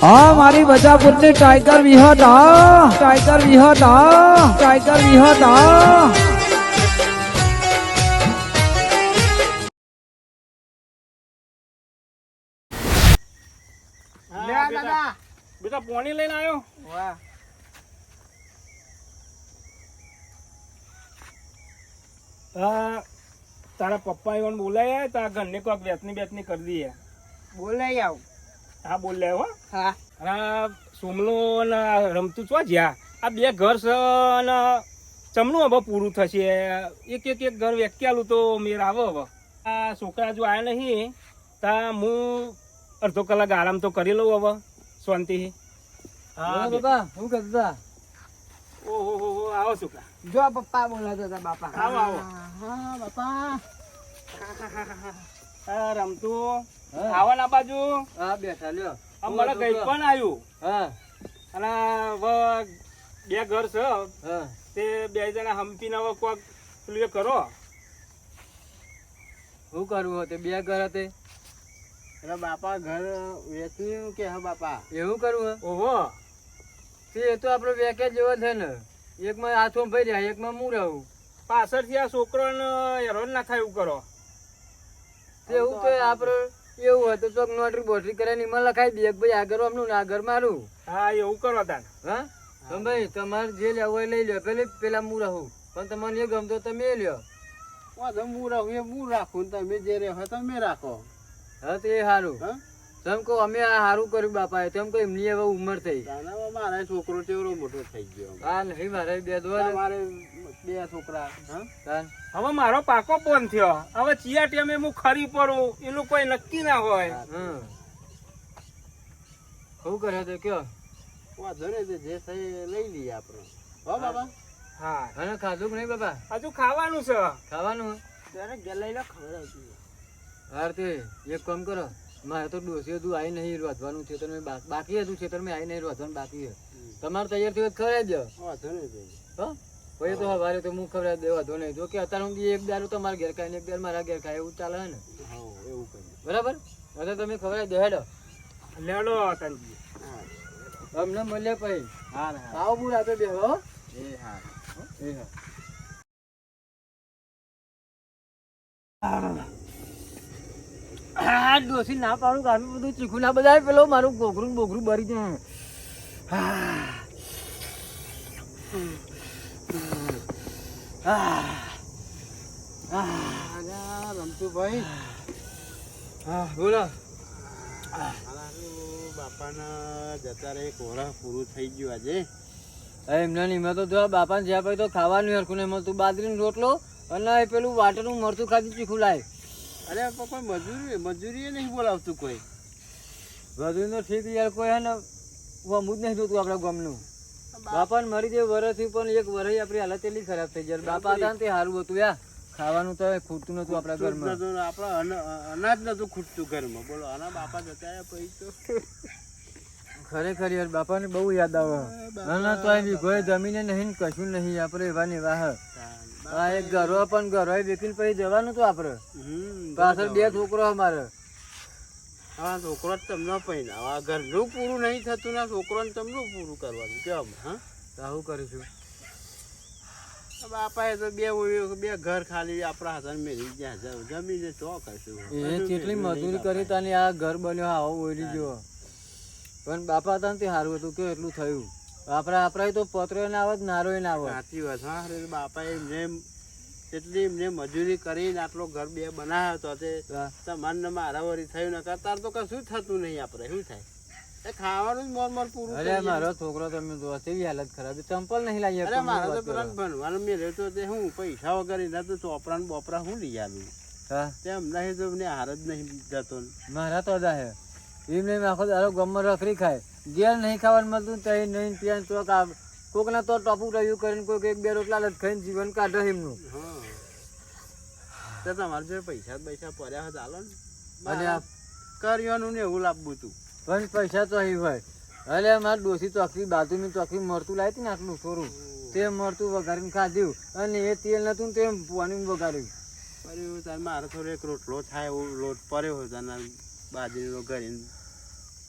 હા મારી બજાપુરની ટાઈગર વિહત. હા ટાઈગર વિહત. હા ટાઈગર વિહત. હા બેટા પોણી લઈને આવ્યો વાહ. તારા પપ્પા એવન બોલાય તારા ઘરને કોઈક વેચની બેચની કરી દઈએ. બોલાય આવ. હા બોલ લે હો. હા. અને સોમલો ને રમતું છો જ્યાં? આ બે ઘર છે ને ચમનું હવે પૂરું થશે. એક એક એક ઘર વેક્યાલું તો મેર આવો હવે. આ છોકરા જો આવ્યા નહીં તા હું અડધો કલાક આરામ તો કરી લઉં હવે શાંતિથી. હા બાપા હું કરતા ઓહો હો હો આવો છોકરા. જો પપ્પા બોલાતા હતા બાપા. આવો, આવો. હા બાપા. રમતું. આવો ના બાજુ? હા બેઠા લ્યો. મને ગઈ પણ આવ્યું હા. અને બે ઘર છે. તે બે જણા હંપીને ના કોક પેલું કરો. શું કરવું હતું બે ઘર હતી એટલે બાપા ઘર વેચ્યું કે હા બાપા? એવું કરવું ઓહો. તે એ તો આપણો વેકે જેવો છે ને. એકમાં હાથો ભાઈ રહ્યા એકમાં હું રહું? પાછળથી આ છોકરાને ને ના નાખાય એવું કરો. તે એવું તો આપણે એવું હોય તો ચોક નોટરી બોટરી કરે ને એમાં લખાઈ દે ભાઈ આગળ આમનું ને આગળ મારું. હા એવું કરો તાન. હા? તો ભાઈ તમારે જે લેવું હોય લઈ લો પેલી પેલા હું રહું પણ તમને એ ગમતો તમે એ લ્યો. વાંધો હું રહું એ હું રાખું ને તમે જે રહો તમે રાખો. હા તો એ સારું હા? તેમ કહો અમે આ સારું કર્યું બાપાએ. તેમ કહો એમની હવે ઉંમર થઈ. મારા છોકરો ચેવડો મોટો થઈ ગયો. હા નહીં મારે બે દોર મારે બે છોકરા હવે મારો પાકો ફોન થયો. હવે ચિયા ટાઈમે હું ખરી પડું એનું કોઈ નક્કી ના હોય. શું કરે તો કયો? વાંધો ને જે થઈ લઈ લઈએ આપણે. હો બાબા? હા. અને ખાધું નહીં બાબા? હજુ ખાવાનું છે. ખાવાનું? ત્યારે ગેલાઈ લો ખબર આવતી હાર તે એક કામ કરો. મારે તો ડોસી હતું આવી નહીં રોધવાનું છે તમે બાકી હતું છે તમે આવી નહીં રોધવાનું બાકી છે. તમારે તૈયાર થયું ખવડાવી દો વાંધો ને તે હો પછી તો હવારે તો હું ખબર દેવા નહીં જો કે અત્યારે હું એક દારૂ તમારા ઘેર ખાય ને એક દારૂ મારા ઘેર ખાય એવું ચાલે ને? એવું બરાબર? હવે તમે ખબર દેડો લેડો તનજી હા અમને મળે પછી. હા હા. આવો બુર આપે બેહો એ હા. એ હા. આ ડોસી ના પાડું કે બધું ચીખું ના બધાય પેલો મારું ગોઘરું ને બોગરું ભરી જાય. અલ્યા, રમતુભાઈ. હા બોલો. બાપાના જતા રહે કોરા પૂરું થઈ ગયું આજે. એમના નિમે તો જો બાપાને જ્યાં પછી તો ખાવાનું હરખું નહીં મળતું. બાજરીનો રોટલો અને પેલું વાટરનું મરચું ખાધું ચીખું લાય. અરે પણ મજૂરી મજૂરીએ નહીં બોલાવતું કોઈ. તો ઠીક યાર કોઈ હે ને વમું જ નહીં જોતું આપણા ગામનું. બાપાને મરી જે વરસ પણ એક વરસ આપણી હાલત એટલી ખરાબ થઈ જાય. બાપા હતા ને તે સારું હતું યા. ખાવાનું તો ખૂટતું નતું આપણા ઘરમાં. આપણે અન- અનાજ નતું ખૂટતું ઘરમાં. બોલો આના બાપા જતા તો. ખરેખર યાર બાપાને બહુ યાદ આવે. ના તો અહીં કોઈ જમીને નહીં કશું નહીં આપણે એવા ને વાહ આ એક ઘરો પણ ઘરો વેકીને પછી જવાનું તો આપણે. પાછળ બે છોકરો અમારે. આ છોકરો જ તમને પહેલા ઘરનું પૂરું નહીં થતું ને છોકરોને તમને પૂરું કરવાનું કેમ હા? આવું કરીશું બાપાએ તો બે બે ઘર ખાલી આપણા હાથે મેળી ગયા. જમીને તો કરશું? એ કેટલી મજૂરી કરી તાની આ ઘર બન્યો આવો ઓળી ગયો પણ બાપા તને સારું હતું કે એટલું થયું? આપણા આપણા તો પત્રો ના આવે નારો ના આવે સાચી વાત હા બાપાએ એમને એટલી એમને મજૂરી કરીને આટલો ઘર બે બનાવ્યો તો તે હા. તમારને મારા વળી થયું. ને તાર તો કશું થતું નહીં આપણે. શું થાય? એ ખાવાનું જ મોર મોર પૂરું અરે મારો છોકરો તમે જો કેવી હાલત ખરાબ ચંપલ નહીં લાવી અરે મારો તો. પેલા ભણવાનું મેં રહેતો તે હું પૈસા વગર એના તો ચોપડા ને બોપરા હું લઈ આવ્યું હા. તેમ નહીં તો એમને હાર જ નહીં જતો. મારા તો અદા હે. એમને આખો દારો ગમમાં રખરી ખાય. ગેર નહીં ખાવાનું મળતું તો નહીં પીવાનું આ કોકના તો ટપુ રહ્યું કરીને કોઈક એક બે રોટલા લટ ખાઈને જીવન કાઢે એમનું. તો તમારે જો પૈસા પૈસા પડ્યા હોય ચાલો ને. અને કર્યોનું ને એવું લાવવું તું. પણ પૈસા તો અહીં હોય. અરે મારે ડોસી ચોકડી બાજુની ચોકડી મરતું લાવી હતી ને આટલું થોડું. તે મરતું વઘારીને ખાધ્યું અને એ તેલ નતું તે પાણી વઘાર્યું. કર્યું તાર મારે થોડો એક રોટલો થાય એવો લોટ પડ્યો હોય તને બાજરીનો કરીને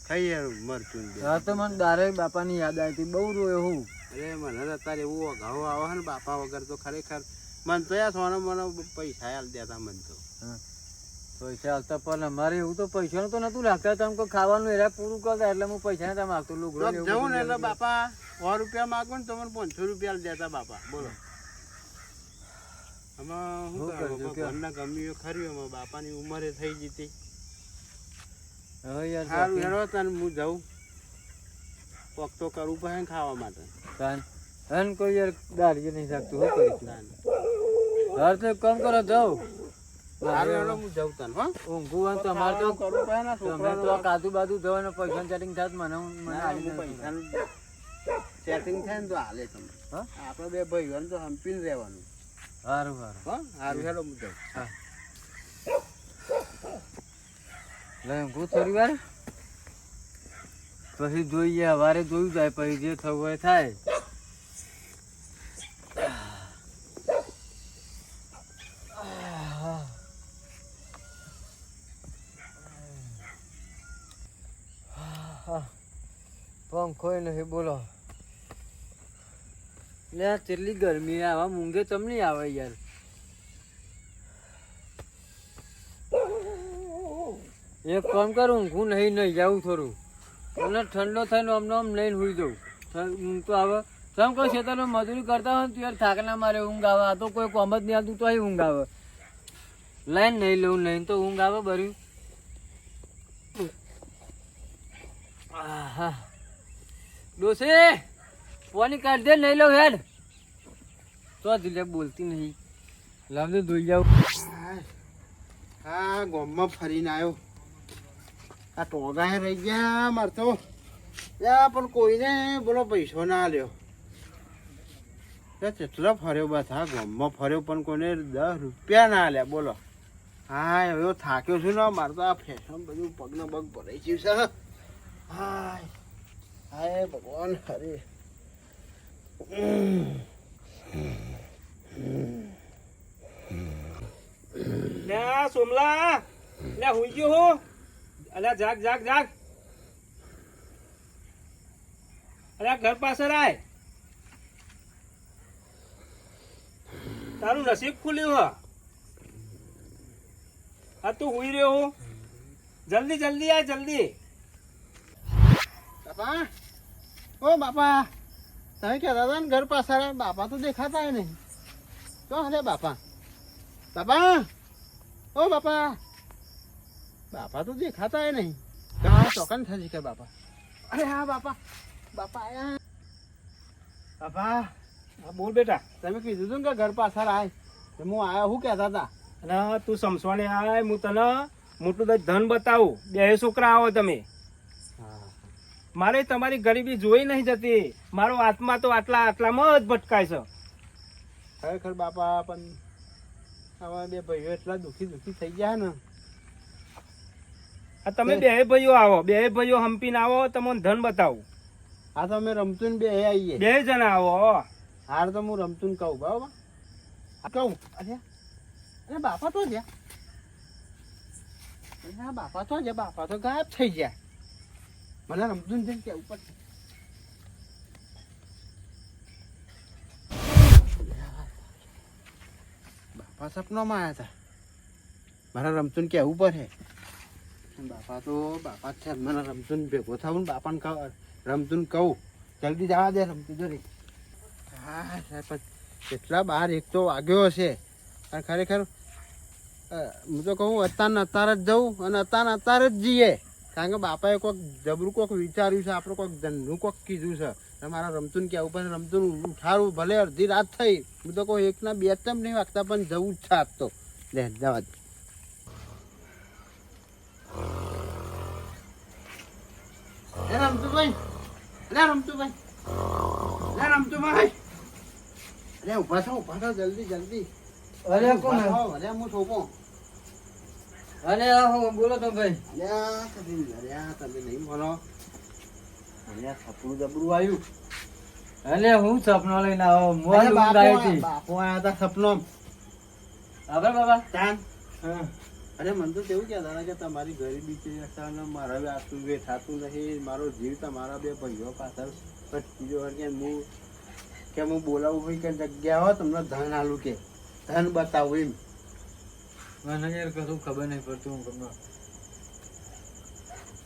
ખાઈ મરચું હા તો મને દારે બાપાની યાદ આવી હતી. બહુ રોયો હું. અરે મને તો અત્યારે એવું અઘાવો આવે ને બાપા વગર તો ખરેખર મને તો યાર સોના મને પૈસા આલ દેતા મને તો. પૈસા હાલતા પણ અમારે એવું તો પૈસાનું તો નતું લાગતા. તમે કોઈ ખાવાનું એરા પૂરું કરતા એટલે હું પૈસા નતા માગતો લુગડો જવું ને એટલે બાપા સો રૂપિયા માગો ને તો મને પાંચસો રૂપિયા દેતા બાપા. બોલો. આમાં શું શું કરવું? ઘરના ગમ્યું ખરી. બાપાની ઉંમરે થઈ જતી. હવે યાર સારું તને હું જાઉં. પોક તો કરવું પડે ખાવા માટે. તાન કોઈ યાર દાઢી નહીં શકતું કરીશું. હાર તો કામ કરો જાઉં તને હો. ઊંઘવું હોય તો અમારે તો કરવું પડે ને તમે છોકરાનું તો આ કાજુ બાજુ જવાનું પૈસા સેટિંગ થાત મને મને ના, આલી હું નથી. પૈસાનું સેટિંગ થાય ને તો હાલે તમે હા? બે ભાઈઓને તો હંપીને રહેવાનું. હારું હારું. હો સારું હેડો હું જાઉં. લે ઊંઘું થોડી વાર. પછી જોઈએ સવારે જોયું જાય પછી જે થવું હોય થાય. નહીં, બોલો. લે કેટલી ગરમી આવા મૂંગે તમ નહીં આવે યાર? એક કામ કરું, ઊંઘું નહીં નહીં, જાઉં થોડું. અને ઠંડો થઈને આમને આમ લઈને હોઈ દઉં ઊંઘ તો આવે તમે કોઈ ખેતરમાં મજૂરી કરતા હોય ને યાર થાક ના મારે ઊંઘ આવે. આ તો કોઈ કોમ જ નહીં આવતું, તો ઊંઘ આવે. લઈને નહીં લઉં, નહીં તો ઊંઘ આવે બર્યું. આહા. ડોસી પાણી કાઢ દે, નહીં લો હેડ. તો દિલે બોલતી નહીં. લાવજો ધોઈ જાવ હા ગોમમાં ફરીને આવ્યો આ ટોગા રહી ગયા માર તો. યા પણ કોઈને બોલો પૈસો ના લ્યો કેટલો ફર્યો હા ગામમાં ફર્યો પણ કોઈને દસ રૂપિયા ના લ્યા બોલો. હા હવે થાક્યો છું ને, મારે તો આ ફેશન બધું પગનો પગ ભરાઈ ગયું છે. હાય. હાય ભગવાન, હરે. સોમલા, લે હુઈ ગયો હો. અલ્યા જાગ જાગ જાગ. અલ્યા ઘર પાસે રાય. તારું નસીબ ખુલ્યું હા. હા, તું હુઈ રહ્યો જલ્દી જલ્દી આ, જલ્દી. બાપા. ઓ બાપા તમે કહેતા હતા ને ઘર પાછળ બાપા તો દેખાતા નહીં. તો હલે બાપા? બાપા? ઓ બાપા બાપા તો દેખાતા નહીં. કहाँ ચોકન થશે કે બાપા? અરે હા બાપા. બાપા આયા. બાપા હા, બોલ બેટા. તમે કીધું હતું ને કે ઘર પાછળ આય. તો હું આયા હું કહેતા હતા. અને તું સમસવાને આય હું તને મોટું ધન બતાવું. બે છોકરા આવો તમે. મારે તમારી ગરીબી જોઈ નહીં જતી. મારો આત્મા તો આટલા આટલામાં જ ભટકાય છે. ખરેખર બાપા પણ આવા બે ભાઈઓ એટલા દુખી દુખી થઈ ગયા ને. આ તમે બે ભાઈઓ આવો. બે ભાઈઓ હંપીને આવો તમને ધન બતાવું. આ તો અમે રમતું બે આવીએ બે જણા આવો હાર તો હું રમતું કહું બરાબર? કહું. અરે અરે બાપા તો જ્યાં બાપા તો જ્યાં બાપા તો ગાયબ થઈ ગયા. મને રમતું જઈને કે ઉપર. બાપા સપનામાં આવ્યા હતા મારા રમતું કેવું પડે બાપા તો, બાપા છે મને રમતું ભેગો થવું બાપાને કહું રમતું કહું. જલ્દી જવા દે રમતું જો હા, સાહેબ કેટલા બહાર એક તો વાગ્યો હશે. અને ખરેખર હું તો કહું, અત્યારને અત્યારે જ જવું અને અત્યારને અત્યારે જ જઈએ. કારણ કે બાપાએ કોઈક જબરું કોઈક વિચાર્યું છે આપણે કોઈક ધંધું કોઈક કીધું છે. મારા રમતું ક્યાં ઉપર રમતું ઉઠાડવું ભલે અડધી રાત થઈ હું તો કોઈ એકના બે તમ નહીં વાગતા પણ જવું જ છે આજ તો. લે જવા દે. રમતુભાઈ. લે રમતુભાઈ. લે રમતુભાઈ. અરે ઊભા થો ઊભા થો જલ્દી જલ્દી. અરે કોણ? અરે હું છોપો અરે આ હું બોલો તો ભાઈ? આ તમે આ તમે નહીં બોલો. અરે આ સપનું જબરું આવ્યું. અરે હું સપનો લઈને આવો મોહ ઊંઘ બાપો આવી બાપો આયા હતા સપનો. આપણે બાબા ચાંદ અરે મને તો તેવું કહેતા હતા કે તમારી ગરીબી છે અચાનક મારા બે આટલું વેઠાતું નહીં મારો જીવ તમારા બે ભાઈઓ પાછળ ભટકી ગયો કે હું કે હું બોલાવું હોય કે જગ્યા હોય તમને ધન આલું કે. ધન બતાવું એમ. મને યાર કશું ખબર નહીં પડતું હું ખબર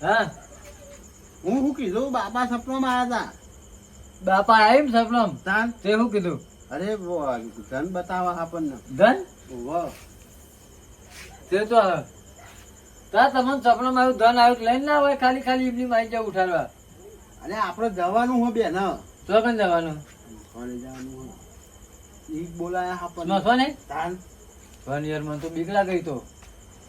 હા? હું શું કીધું? બાપા સપનામાં આવ્યા બાપા આવ્યું સપનામ? તાન? તે શું કીધું? અરે ધન બતાવા આપણને. ધન? વાહ તે તો. તા તમને સપનામાં આવ્યું ધન આવ્યું લઈને ના હોય ખાલી ખાલી એમની માઈ જાય ઉઠાડવા. અને આપણે જવાનું હો બેન તો કઈ જવાનું? જવાનું બોલાયા આપણને. ને તાન? વન યરમાં તો બીક લાગી તો.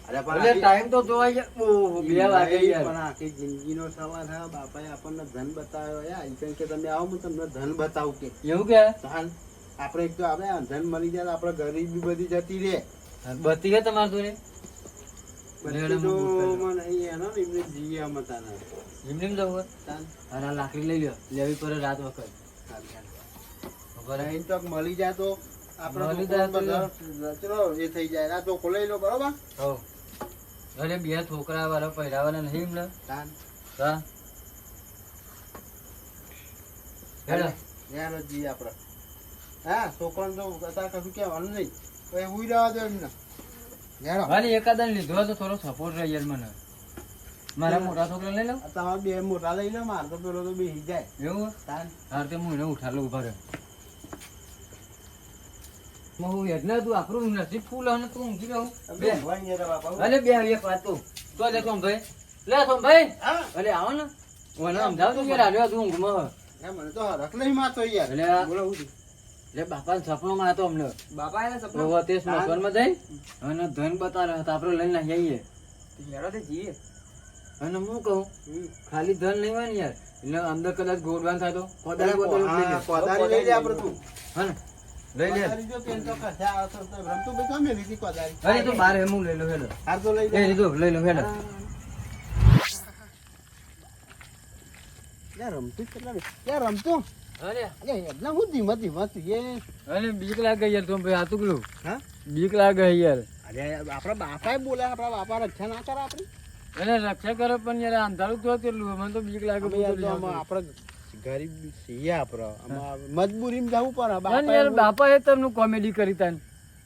અરે પણ ટાઈમ તો ઓહો, બે વાગે યાર. પણ આખી જિંદગીનો સવાલ હા બાપાએ આપણને ધન બતાવ્યો યાર. કે તમે આવો હું તમને ધન બતાવું કે. એવું કે? ધન? આપણે એક તો આપણે ધન મળી જાય આપણે ગરીબી બધી જતી રહે. બતી ગયા તમારે તો જવું લાકડી લઈ લ્યો. લેવી પડે રાત વખત. મળી જાય તો એ થઈ જાય. આ ચોખ્ખો લઈ લો બરોબર? હો અરે બે છોકરા વાળા પહેરાવાના નહીં એમને? હા. હેડો. યાર જી આપણે. હા છોકરાને તો અત્યારે કશું કહેવાનું નહીં. તો એ હુઈ રહેવા દો એમને. હેડો. એકાદા લીધો તો થોડો સપોર્ટ રહી યાર મને. મારા મોટા છોકરા લઈ લો. તમારે બે મોટા લઈ લો મારે તો પેલો તો બેસી જાય. એવું? તે હું એને ઉઠાડલો ઊભા રહ્યો હું એટલે તું આપણું નસીબ ફૂલ અને તું ઊંઘી રહું બે. ભગવાન યાર બાપા. અરે બે એક વાત તો તો લે સોમ ભાઈ લે સોમ ભાઈ અરે આવો ને. મને સમજાવ તું યાર આવ્યો તું ઊંઘમાં. મને તો હરખ નહીં મારતો યાર. બોલો હું એટલે બાપા સપનોમાં હતો અમને. બાપા એને ઓહો, તે સ્મશાનમાં જઈ? અને ધન બતાવે તો આપણે લઈને આવીએ. તે જીએ અને હું કહું ખાલી ધન નહીં હોય ને યાર. એટલે અંદર કદાચ ગોળવાન થાય તો કોદાળી લઈ લે. આપણે તું. હા લઈ લે. અરે તો બાર એમ લઈ લઉં હેલો હાર તો લઈ એ લે લઈ લઉં હેલો યાર રમતું? કેટલા યાર રમતું? અરે. અરે એટલા હું ધીમા ધીમા તું એ બીક લાગે યાર તો ભાઈ હાથું ગયું હા? બીક લાગે યાર. અરે આપણા બાપાએ બોલ્યા આપણા બાપા રક્ષા ના કરે આપડે રક્ષા કરે પણ યાર અંધારું તો તેટલું મને તો બીક લાગે આપડે ગરીબ છીએ આપણે મજબૂરીમાં જવું પડે બાપા યાર બાપા એ તમને કોમેડી કરી તાન.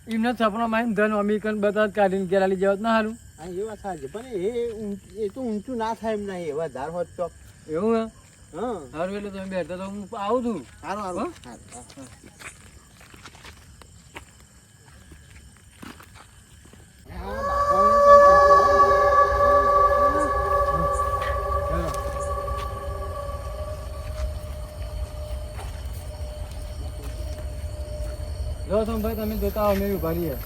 એમને સપનામાં માં ધન અમેરિકન બધા કાઢીને ઘેરા લઈ જવા ના હારું. હા એ વાત સાચી. પણ એ એ તો ઊંચું ના થાય એમ નહીં. એવા ધાર હોત તો. એવું હે? હા. સારું એટલે તમે બેઠા તો હું આવું છું. સારું સારું સારું, જો ભાઈ તમે જોતા અમે ઊભા રહીએ.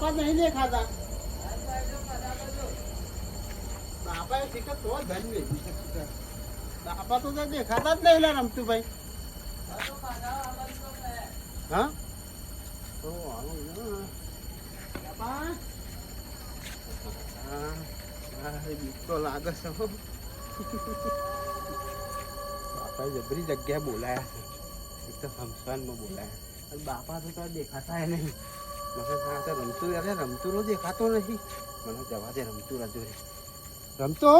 બાપા નહીં દેખાતા. બાપાએ શીખર તો ધન વેચી બાપા તો દેખાતા જ નહીં રમતું ભાઈ હા? તો આવું બાપા. બીક લાગે છે હો. બાપાએ જબરી જગ્યાએ બોલાયા છે. એક તો શમશાનમાં બોલાયા બાપા તો દેખાતા નહીં. મને હા તો રમતું અરે રમતું નો દેખાતો નથી મને જવા દે રમતું રાજુ રે રમતો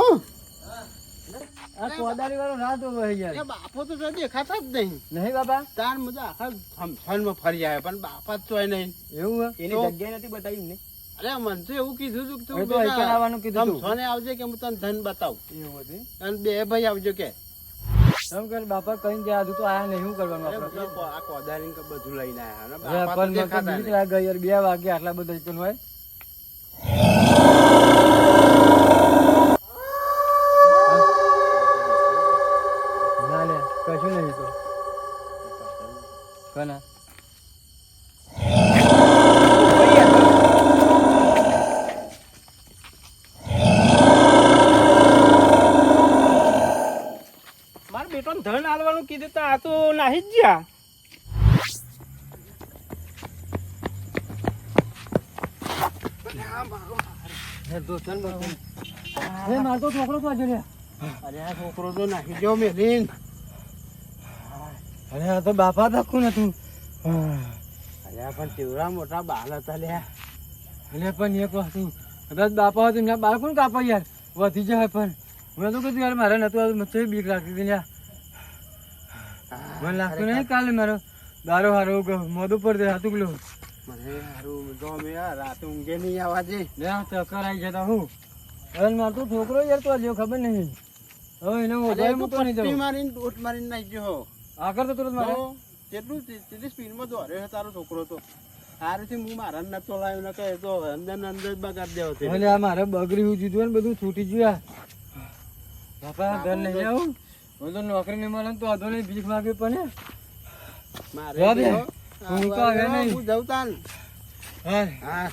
આ કોદાળી વાળો ના તો યાર બાપો તો દેખાતા જ નહીં નહીં બાપા તાર મજા આખા શમશાનમાં ફરી આવ્યા પણ બાપા જ ચોય નહીં એવું જગ્યા નથી બતાવી ને અરે મને તો એવું કીધું તું તું આવવાનું કીધું. આવજે કે હું તને ધન બતાવું. એવું હતું અને બે ભાઈ આવજો કે. એમ કરે બાપા કઈ ગયા હજુ તો આયા નહીં શું કરવાનું આપણે? બધા આ કોદાળી ને બધું લઈને તો પણ મને બીક લાગે યાર બે વાગે આટલા બધા હોય. હે મારતો છોકરો તો અરે આ છોકરો તો નાખી ગયો મેલીન. અરે આ તો બાપા તખું નતું. અરે આ પણ તેવડા મોટા બાલ હતા લે અરે પણ એક વસ્તુ કદાચ બાપા હતું ત્યાં બાળકો કાપા યાર? વધી જાય પણ. મેં તો કીધું યાર મારે નતું આવતું મને બીક લાગતી હતી યાર મને લાગતું નહીં કાલે મારો દારો હારો મોદું પર હાથું પેલું મને હારું જો અમે રાતે ઊંઘે નહીં આવવા લે ચક્કર આવી જતા હું. અરે મારો તો છોકરો યાર તો હજી ખબર નહીં. હવે એને તો મૂકો નહીં જવું મારીને આગળ તો તુરંત મારે. કેટલું સ્પીડમાં છે તારો છોકરો તો. હારેથી હું મારા ન તોલાયો ને કહે તો અંદર ને અંદર જ બગાડ દેવો તે એટલે આ મારે જીધું ને બધું છૂટી ગયું બાપા ઘર નહીં આવું. હું તો નોકરી નહીં મળે ને તો અધો નહીં ભીખ માગે પણ મારે હું તો નહીં. હું જઉં તાન. હા. હા.